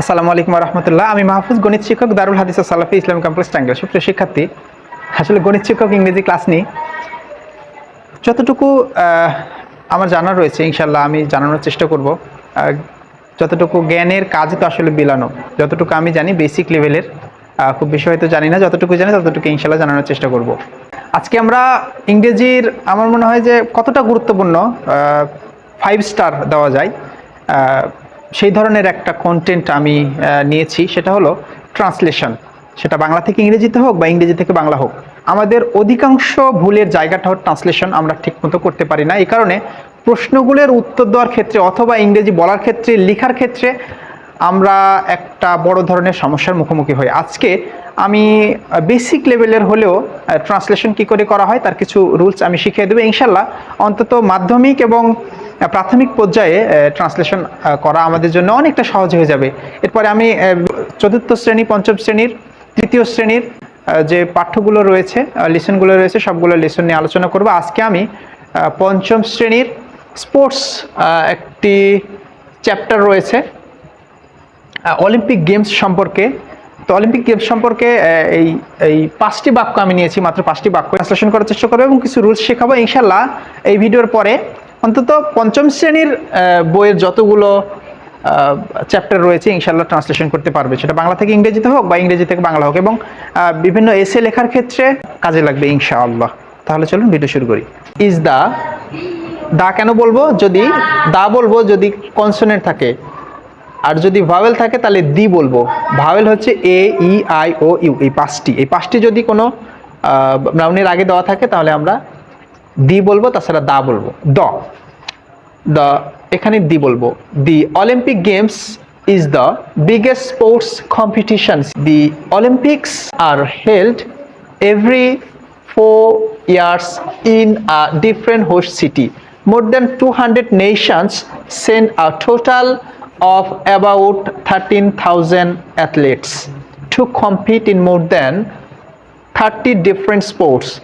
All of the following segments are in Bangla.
আসসালামু আলাইকুম রহমতুল্লাহ আমি মাহফুজ গণিত শিক্ষক দারুল হাদিস সালাফি ইসলাম ক্যাম্পাস টাঙ্গাইল। সুপ্রিয় শিক্ষার্থী, আসলে গণিত শিক্ষক, ইংরেজি ক্লাস নিই। যতটুকু আমার জানা রয়েছে ইনশাল্লাহ আমি জানানোর চেষ্টা করব। যতটুকু জ্ঞানের কাজ তো আসলে বিলানো। যতটুকু আমি জানি বেসিক লেভেলের খুব বেশি হয়তো জানি না। যতটুকু জানি, ততটুকু ইনশাল্লাহ জানানোর চেষ্টা করব। আজকে আমরা ইংরেজির, আমার মনে হয় যে কতটা গুরুত্বপূর্ণ ফাইভ স্টার দেওয়া যায়। সেই ধরনের একটা কন্টেন্ট আমি নিয়েছি, সেটা হলো ট্রান্সলেশন সেটা বাংলা থেকে ইংরেজিতে হোক বা ইংরেজি থেকে বাংলা হোক। আমাদের অধিকাংশ ভুলের জায়গাটা হলো ট্রান্সলেশন আমরা ঠিকমতো করতে পারি না। এই কারণে প্রশ্নগুলোর উত্তর দেওয়ার ক্ষেত্রে অথবা ইংরেজি বলার ক্ষেত্রে, লেখার ক্ষেত্রে আমরা একটা বড় ধরনের সমস্যার মুখোমুখি হই। আজকে আমি বেসিক লেভেলের হলেও ট্রান্সলেশন কি করে করা হয়, তার কিছু রুলস আমি শিখিয়ে দেবো। ইনশাল্লাহ অন্তত মাধ্যমিক এবং প্রাথমিক পর্যায়ে ট্রান্সলেশন করা আমাদের জন্য অনেকটা সহজ হয়ে যাবে। এরপরে আমি চতুর্থ শ্রেণি, পঞ্চম শ্রেণির, তৃতীয় শ্রেণির যে পাঠ্যগুলো রয়েছে লেসনগুলো রয়েছে, সবগুলো লেসন নিয়ে আলোচনা করব। আজকে আমি পঞ্চম শ্রেণির স্পোর্টস একটি চ্যাপ্টার রয়েছে অলিম্পিক গেমস সম্পর্কে। তো অলিম্পিক গেমস সম্পর্কে এই এই পাঁচটি বাক্য আমি নিয়েছি, মাত্র পাঁচটি বাক্য। ট্রান্সলেশন করার চেষ্টা করব এবং কিছু রুলস শেখাবো। ইনশাল্লাহ এই ভিডিওর পরে অন্তত পঞ্চম শ্রেণির বইয়ের যতগুলো চ্যাপ্টার রয়েছে ইনশাল্লাহ ট্রান্সলেশন করতে পারবে। সেটা বাংলা থেকে ইংরেজিতে হোক বা ইংরেজি থেকে বাংলা হোক এবং বিভিন্ন এসে লেখার ক্ষেত্রে কাজে লাগবে ইনশাআল্লাহ। তাহলে চলুন ভিডিও শুরু করি। ইজ দা দা কেন বলব? যদি দা বলব, যদি কনসোনেন্ট থাকে। আর যদি ভাওয়েল থাকে, তাহলে দি বলব। ভাওয়েল হচ্ছে A E I O U এই পাঁচটি। এই পাঁচটি যদি কোনো নাউনের আগে দেওয়া থাকে, তাহলে আমরা দি বলব, তাছাড়া দা বলব। দ। দ্য এখানে দি বলবো the Olympic games is the biggest sports competition the Olympics are held every four years in a different host city. More than 200 nations send a total of about 13,000 athletes to compete in more than 30 different sports.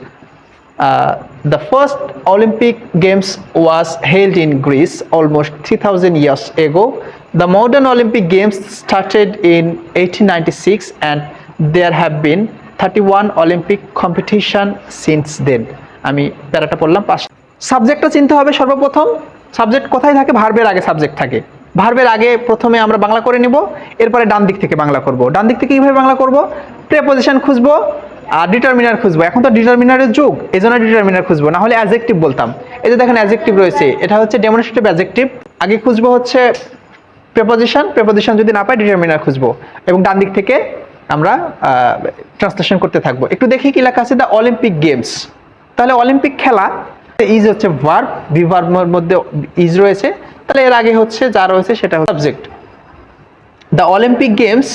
Uh, the first Olympic Games was held in Greece almost 3,000 years ago. The modern Olympic Games started in 1896 and there have been 31 Olympic competition since then. আমি প্যারাটা পড়লাম পাঁচ সাবজেক্টটা চিনতে হবে সর্বপ্রথম সাবজেক্ট কোথায় থাকে ভার্বের আগে সাবজেক্ট থাকে ভার্বের আগে প্রথমে আমরা বাংলা করে নিব এরপরে ডান দিক থেকে বাংলা করব ডান দিক থেকে কীভাবে বাংলা করব প্রেপোজিশন খুঁজবো ডিটারমিনার খুঁজবো। এখন তো ডিটারমিনারের যুগ এই জন্য ডিটারমিনার খুঁজবো। না হলে অ্যাজেক্টিভ বলতাম। এই যে দেখেন অ্যাজেক্টিভ রয়েছে, এটা হচ্ছে ডেমনস্ট্রেটিভ অ্যাজেক্টিভ আগে খুঁজবো হচ্ছে প্রেপোজিশন প্রেপোজিশন যদি না পাই ডিটারমিনার খুঁজবো। এবং ডান দিক থেকে আমরা ট্রান্সলেশন করতে থাকব। একটু দেখি কি লেখা আছে দ্য অলিম্পিক গেমস তাহলে অলিম্পিক খেলা ইজ হচ্ছে ভার্ব বি ভার্বের মধ্যে ইজ রয়েছে। তাহলে এর আগে হচ্ছে যা রয়েছে, সেটা হচ্ছে subject the Olympic Games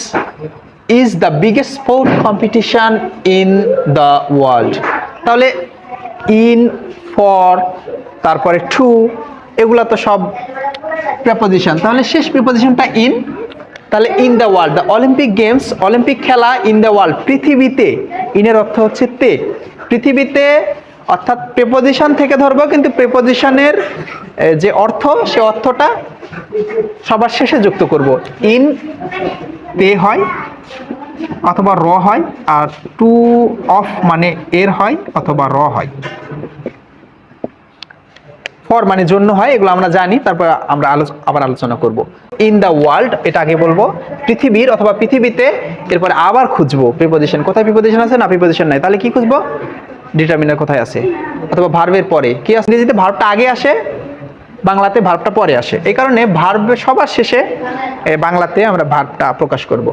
is the biggest sport competition in the world তাহলে ইন ফর তারপরে টু এগুলা তো সব প্রেপোজিশন তাহলে শেষ প্রিপোজিশনটা ইন তাহলে in the world the Olympic Games Olympic খেলা ইন দ্য ওয়ার্ল্ড পৃথিবীতে ইনের অর্থ হচ্ছে তে। পৃথিবীতে, অর্থাৎ প্রেপোজিশন থেকে ধরবো, কিন্তু প্রেপোজিশনের যে অর্থ, সে অর্থটা সবার শেষে যুক্ত করব। ইন তে হয় অথবা র হয়, আর টু অফ মানে এর হয় অথবা র হয়। ফর মানে জন্য হয়, এগুলো আমরা জানি, তারপর আমরা আবার আলোচনা করব। ইন দ্য ওয়ার্ল্ড, এটা আগে বলব, পৃথিবীর অথবা পৃথিবীতে, এরপরে আবার খুঁজবো, প্রিপোজিশন। কোথায় প্রিপোজিশন আছে? না, প্রিপোজিশন নাই। তাহলে কি খুঁজবো? ডিটারমিনার কোথায় আছে? অথবা ভার্বের পরে। কি আছে? ইংরেজিতে ভার্বটা আগে আসে, বাংলাতে ভার্বটা পরে আসে। এই কারণে ভার্ব সবার শেষে বাংলাতে আমরা ভার্বটা প্রকাশ করব।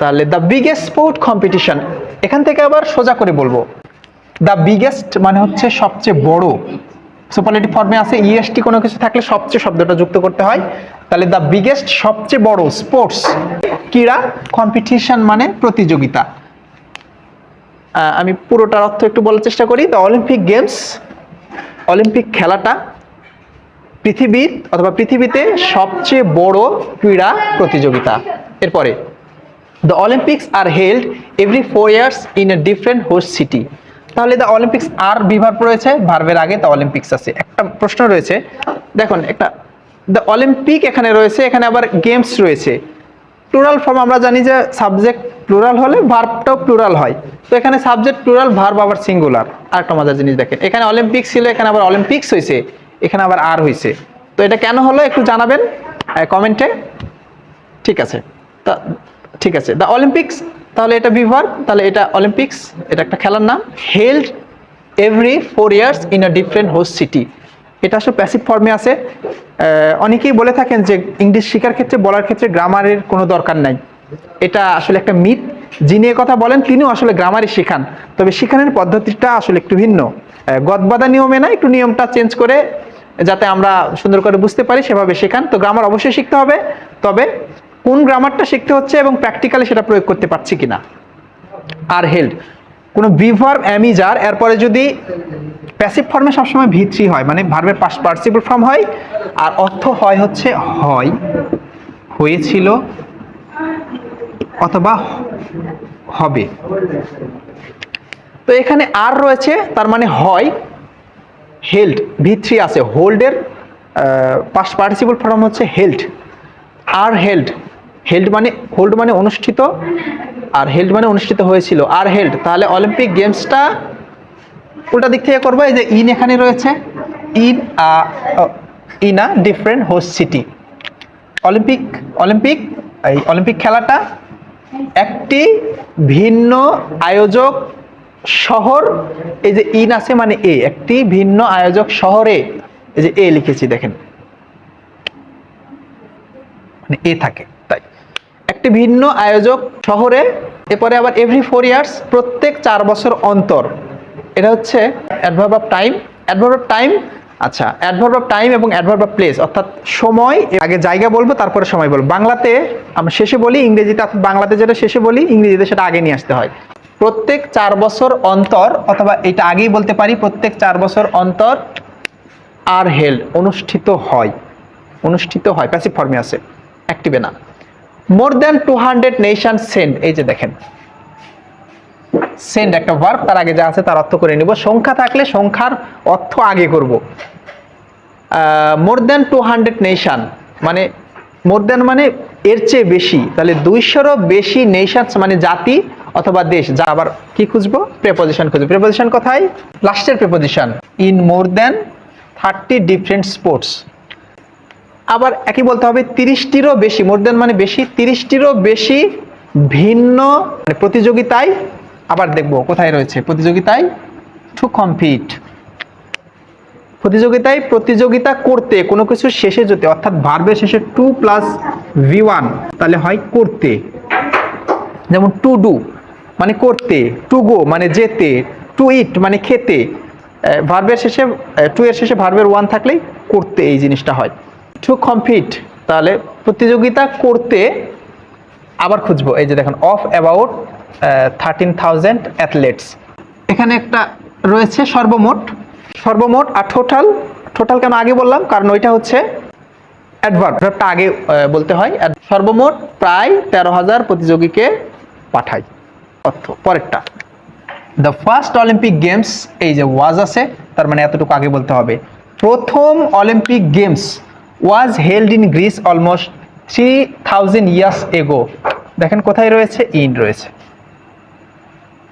তাহলে দ্য বিগেস্ট স্পোর্ট কম্পিটিশন এখান থেকে আবার সোজা করে বলব। দ্য বিগেস্ট মানে হচ্ছে সবচেয়ে বড়। সুপারলেটিভ ফর্মে আছে ইএসটি কোনো কিছু থাকলে সবচেয়ে শব্দটা যুক্ত করতে হয়। তাহলে দ্য বিগেস্ট সবচেয়ে বড় স্পোর্টস ক্রীড়া কম্পিটিশন মানে প্রতিযোগিতা। আমি পুরোটার অর্থ একটু বলার চেষ্টা করি। দ্য অলিম্পিক গেমস অলিম্পিক খেলাটা পৃথিবীর অথবা পৃথিবীতে সবচেয়ে বড় ক্রীড়া প্রতিযোগিতা। এরপরে the Olympics are held every four years in a different host city তাহলে দ্য অলিম্পিক্স আর বিভাগ রয়েছে, ভার্বের আগে দ্য অলিম্পিক্স আছে। একটা প্রশ্ন রয়েছে, দেখুন, একটা দ্য অলিম্পিক এখানে রয়েছে, এখানে আবার গেমস রয়েছে। প্লুরাল ফর্ম আমরা জানি যে সাবজেক্ট প্লুরাল হলে ভার্বটাও প্লুরাল হয়। তো এখানে সাবজেক্ট প্লুরাল ভার্ব আবার সিঙ্গুলার আরেকটা মজার জিনিস দেখেন, এখানে অলিম্পিক্স ছিল, এখানে আবার অলিম্পিক্স হয়েছে এখানে আবার আর হয়েছে তো এটা কেন হলো একটু জানাবেন কমেন্টে ঠিক আছে। তা ঠিক আছে দ্য অলিম্পিক্স তাহলে এটা বিভার তাহলে এটা অলিম্পিক্স এটা একটা খেলার নাম held every four years in a different host city এটা আসলে প্যাসিভ ফর্মে আছে। অনেকেই বলে থাকেন যে ইংলিশ শেখার ক্ষেত্রে, বলার ক্ষেত্রে গ্রামারের কোনো দরকার নাই। এটা আসলে একটা মিথ যিনি কথা বলেন, তিনিও আসলে গ্রামারে শেখান। তবে শেখানোর পদ্ধতিটা আসলে একটু ভিন্ন। গদবাদা নিয়মে না, একটু নিয়মটা চেঞ্জ করে, যাতে আমরা সুন্দর করে বুঝতে পারি, সেভাবে শেখান। তো গ্রামার অবশ্যই শিখতে হবে। তবে কোন গ্রামারটা শিখতে হচ্ছে এবং প্র্যাকটিক্যালি সেটা প্রয়োগ করতে পারছি কিনা? আর হেল্ড কোনো বিভার অ্যামিজার এরপরে যদি প্যাসিভ ফর্মে সবসময় ভি থ্রি হয় মানে ভার্বের পাস পার্সিবল ফর্ম হয়, আর অর্থ হয় হচ্ছে হয়, হয়েছিল অথবা হবে। তো এখানে আর রয়েছে, তার মানে হয় হেল্ড ভি থ্রি আছে। হোল্ডের পাস পার্টিসিপল ফর্ম হচ্ছে হেল্ড আর হেল্ড হেল্ড মানে হোল্ড মানে অনুষ্ঠিত আর হেল্ড মানে অনুষ্ঠিত হয়েছিল। আর হেল্ড তাহলে অলিম্পিক গেমসটা উল্টা দিক থেকে করব, এই যে ইন এখানে রয়েছে। In in a different host city Olympic Olympic এই অলিম্পিক খেলাটা একটি ভিন্ন আয়োজক শহর, এই যে ইন আছে মানে এ একটি ভিন্ন আয়োজক শহরে, এই যে এ লিখেছি দেখেন। মানে এ থাকে। একটি ভিন্ন আয়োজক শহরে, এরপরে আবার এভরি ফোর ইয়ার্স প্রত্যেক চার বছর অন্তর। এটা হচ্ছে adverb of time adverb of time আচ্ছা অ্যাডভার্ব অফ টাইম এবং অ্যাডভার্ব অফ প্লেস অর্থাৎ সময়, আগে জায়গা বলব, তারপরে সময় বলব। বাংলাতে আমরা শেষে বলি, ইংরেজিতে অর্থাৎ বাংলাতে যেটা শেষে বলি, ইংরেজিতে সেটা আগে নিয়ে আসতে হয়। প্রত্যেক চার বছর অন্তর, অথবা এটা আগেই বলতে পারি, প্রত্যেক চার বছর অন্তর আর হেল্ড অনুষ্ঠিত হয়। অনুষ্ঠিত হয় প্যাসিভ ফর্মে আছে অ্যাক্টিভে না। More than two hundred nation send এই যে দেখেন। সেন্ড একটা ভার্ব তার আগে যা আছে তার অর্থ করে নিব। সংখ্যা থাকলে সংখ্যার অর্থ আগে করব। More than two hundred nation মানে মোর দেন মানে এর চেয়ে বেশি। তাহলে দুইশোরও বেশি নেশনস মানে জাতি অথবা দেশ। যা আবার কি খুঁজবো? প্রেপোজিশন খুঁজবো। প্রেপোজিশন কোথায়? লাস্টের preposition in more than thirty different sports আবার একই বলতে হবে, তিরিশটিরও বেশি মোর দেন মানে বেশি, তিরিশটিরও বেশি ভিন্ন মানে প্রতিযোগিতায় আবার দেখব কোথায় রয়েছে। প্রতিযোগিতায় টু কম্পিট প্রতিযোগিতায় প্রতিযোগিতা করতে কোনো কিছু শেষে যদি, অর্থাৎ ভার্বের শেষে টু প্লাস ভি ওয়ান তাহলে হয় করতে। যেমন টু ডু মানে করতে টু গো মানে যেতে টু ইট মানে খেতে। ভার্বের শেষে টু এর শেষে ভার্বের ওয়ান থাকলেই করতে এই জিনিসটা হয়। টু কম্পিট তাহলে প্রতিযোগিতা করতে আবার খুঁজবো। এই যে দেখুন of about thirteen thousand athletes এখানে একটা রয়েছে সর্বমোট। সর্বমোট আর টোটাল টোটাল কেন আগে বললাম, কারণ ওইটা হচ্ছে অ্যাডভার্ব ভার্বটা আগে বলতে হয়। সর্বমোট প্রায় তেরো হাজার প্রতিযোগীকে পাঠায় অর্থ, পরেরটা। দ্য ফার্স্ট অলিম্পিক গেমস এই যে ওয়াজ আছে, তার মানে এতটুকু আগে বলতে হবে। প্রথম Olympic Games was held in Greece almost three thousand years ago দেখেন কোথায় রয়েছে? ইন রয়েছে।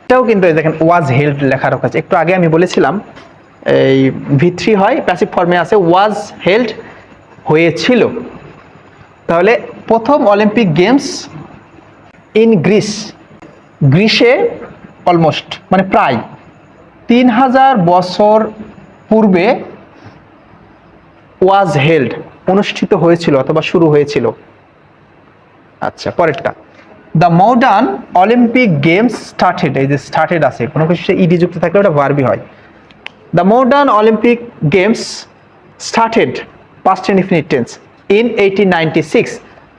এটাও কিন্তু দেখেন ওয়াজ হেল্ড লেখা রাখা একটু আগে আমি বলেছিলাম, এই ভি হয় প্যাসিভ ফর্মে আছে ওয়াজ হেল্ড হয়েছিল। তাহলে প্রথম অলিম্পিক গেমস ইন গ্রিস গ্রিসে অলমোস্ট মানে প্রায় তিন হাজার বছর পূর্বে ওয়াজ হেল্ড অনুষ্ঠিত হয়েছিল অথবা শুরু হয়েছিল। আচ্ছা পরেরটা। The modern Olympic Games started এই যে স্টার্টেড আছে, কোনো কিছু ইডি যুক্ত থাকলে ওটা ভার্বি হয়। The modern Olympic Games started past indefinite tense in eighteen ninety six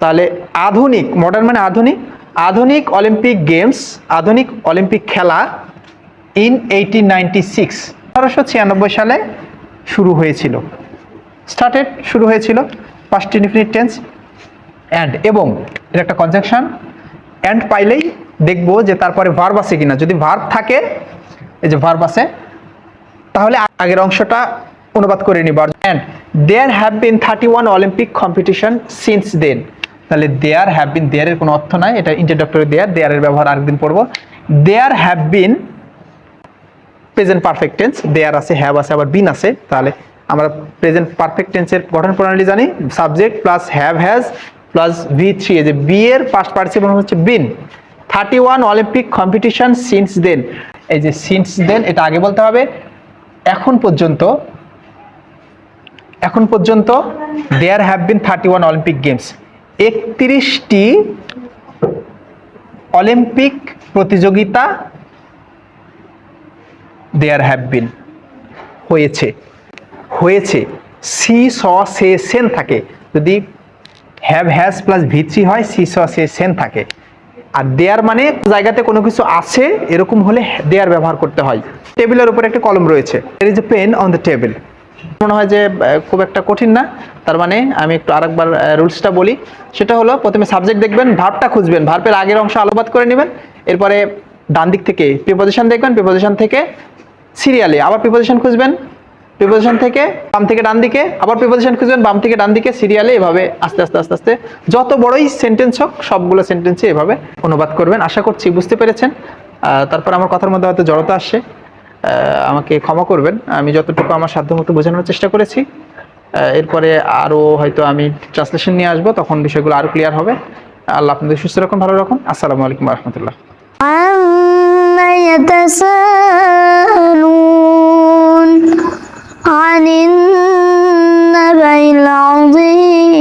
তাহলে আধুনিক মডার্ন মানে আধুনিক আধুনিক অলিম্পিক গেমস আধুনিক অলিম্পিক খেলা ইন এইটিন নাইনটি সিক্স আঠারোশো ছিয়ানব্বই সালে শুরু হয়েছিল। স্টার্টেড শুরু হয়েছিল পাস্ট ইনফিনিট টেন্স অ্যান্ড এবং এটা একটা কনজাংশন অ্যান্ড পাইলেই দেখব যে তারপরে ভার্ব আছে কিনা। যদি ভার্ব থাকে, এই যে ভার্ব আছে, তাহলে আগের অংশটা অনুবাদ করে নিব। And there have been thirty one Olympic competition since then তাহলে দেয়ার হ্যাভ বিন দেয়ারের কোনো অর্থ নাই, এটা ইন্ট্রোডাক্টরি দেয়ার দেয়ারের ব্যবহার আরেকদিন পড়ব। There have been present perfect tense there আছে হ্যাভ আছে, আবার বিন আছে, তাহলে আমরা প্রেজেন্ট পারফেক্ট টেন্সের গঠন প্রণালী জানি subject plus have has plus V three যে বি এর পাস্ট পার্টিসিপল হচ্ছে been thirty one Olympic competition since then এই যে সিন্স দেন এটা আগে বলতে হবে। এখন পর্যন্ত এখন পর্যন্ত there have been thirty one Olympic Games একত্রিশটি Olympic প্রতিযোগিতা দেয়ার হ্যাভ বিন হয়েছে। হয়েছে সি স সে সেন থাকে। যদি হ্যাভ হ্যাজ প্লাস ভিথ্রি হয় সি স সে সেন থাকে। আর দেয়ার মানে জায়গাতে কোনো কিছু আছে, এরকম হলে দেয়ার ব্যবহার করতে হয়। টেবিলের উপরে একটা কলম রয়েছে। এর is a pen on the table মনে হয় যে খুব একটা কঠিন না। তার মানে আমি একটু আরেকবার রুলসটা বলি। সেটা হলো, প্রথমে সাবজেক্ট দেখবেন ভার্বটা খুঁজবেন। ভার্বের আগের অংশ আলোবাদ করে নেবেন। এরপরে ডান দিক থেকে প্রিপোজিশন দেখবেন। প্রিপোজিশন থেকে সিরিয়ালে আবার প্রিপোজিশন খুঁজবেন। প্রিপোজিশন থেকে বাম থেকে ডান দিকে, আবার প্রিপোজিশন খুঁজবেন, বাম থেকে ডান দিকে সিরিয়ালে এভাবে আস্তে আস্তে আস্তে আস্তে। যত বড়ই সেন্টেন্স হোক, সবগুলো সেন্টেন্সে এভাবে অনুবাদ করবেন। আশা করছি বুঝতে পেরেছেন। তারপর আমার কথার মধ্যে হয়তো জড়তা আসে আমাকে ক্ষমা করবেন। আমি যতটুকু আমার সাধ্যমতো বোঝানোর চেষ্টা করেছি। এরপরে আরও হয়তো আমি ট্রান্সলেশন নিয়ে আসব, তখন বিষয়গুলো আরও ক্লিয়ার হবে। আল্লাহ আপনাদের সুস্থ রাখুন, ভালো রাখুন। আসসালামু আলাইকুম রহমতুল্লাহ। عن النبي العظيم.